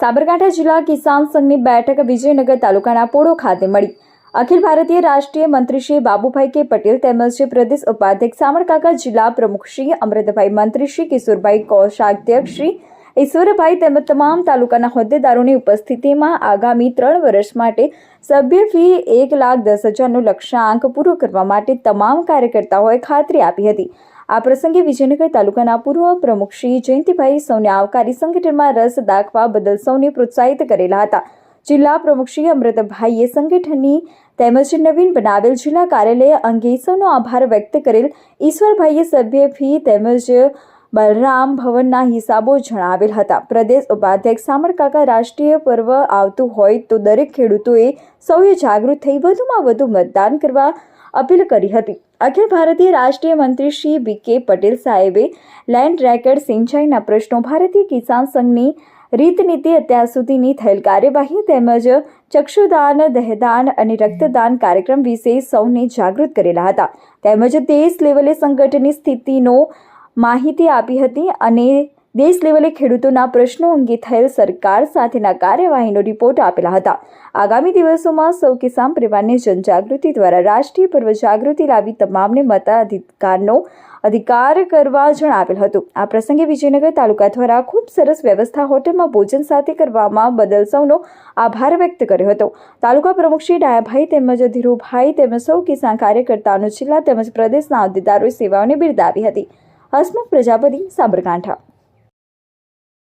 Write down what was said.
સાબરકાંઠા જિલ્લા કિસાન સંઘની બેઠક વિજયનગર તાલુકાના પોળો ખાતે મળી. અખિલ ભારતીય રાષ્ટ્રીય મંત્રી શ્રી બાબુભાઈ કે પટેલ તેમજ પ્રદેશ ઉપાધ્યક્ષ સામરકાકા જિલ્લા પ્રમુખ શ્રી અમૃતભાઈ મંત્રી શ્રી કિશોરભાઈ કોષાધ્યક્ષ શ્રી ઈશ્વરભાઈ તેમજ તમામ તાલુકાના હોદ્દેદારોની ઉપસ્થિતિમાં આગામી ત્રણ વર્ષ માટે સભ્ય ફી એક લાખ દસ હજારનો લક્ષ્યાંક પૂરો કરવા માટે તમામ કાર્યકર્તાઓએ ખાતરી આપી હતી. આ પ્રસંગે વિજયનગર તાલુકાના પૂર્વ પ્રમુખ શ્રી જયંતિભાઈ સૌને આવકારી સંગઠનમાં રસ દાખવા બદલ સૌને પ્રોત્સાહિત કરેલા હતા. જિલ્લા પ્રમુખ શ્રી અમૃતભાઈએ સંગઠનની તેમજ નવીન બનાવેલ જિલ્લા કાર્યાલય અંગે સૌનો આભાર વ્યક્ત કરેલ ઈશ્વરભાઈએ સભ્ય ફી તેમજ બલરામ ભવનના હિસાબો જણાવેલ હતા. પ્રદેશ ઉપાધ્યક્ષ સામરકાકા રાષ્ટ્રીય પર્વ આવતું હોય તો દરેક ખેડૂતોએ સૌએ જાગૃત થઈ વધુમાં વધુ મતદાન કરવા અપીલ કરી હતી. અખિલ ભારતીય રાષ્ટ્રીય મંત્રી શ્રી બી કે પટેલ સાહેબે લેન્ડ રેકર્ડ સિંચાઈના પ્રશ્નો ભારતીય કિસાન સંઘની રીતનીતિ અત્યાર સુધીની થયેલ કાર્યવાહી તેમજ ચક્ષુદાન, દહેદાન અને રક્તદાન કાર્યક્રમ વિશે સૌને જાગૃત કરેલા હતા. તેમજ દેશ લેવલે સંગઠનની સ્થિતિનો માહિતી આપી હતી અને દેશ લેવલે ખેડૂતોના પ્રશ્નો અંગે થયેલ સરકાર સાથેના કાર્યવાહીનો રિપોર્ટ આપેલા હતા. આગામી દિવસોમાં સૌ કિસાન પરિવારને જનજાગૃતિ દ્વારા રાષ્ટ્રીય પર્વ જાગૃતિ લાવી તમામને મતાધિકારનો અધિકાર કરવા જણાવેલ હતું. આ પ્રસંગે વિજયનગર તાલુકા દ્વારા ખૂબ સરસ વ્યવસ્થા હોટલમાં ભોજન સાથે કરવામાં બદલ સૌનો આભાર વ્યક્ત કર્યો હતો. તાલુકા પ્રમુખ શ્રી ડાયાભાઈ તેમજ ધીરુભાઈ તેમજ સૌ કિસાન કાર્યકર્તાઓનો જિલ્લા તેમજ પ્રદેશના હોદ્દેદારોએ સેવાઓને બિરદાવી હતી. હસમુખ પ્રજાપતિ, સાબરકાંઠા.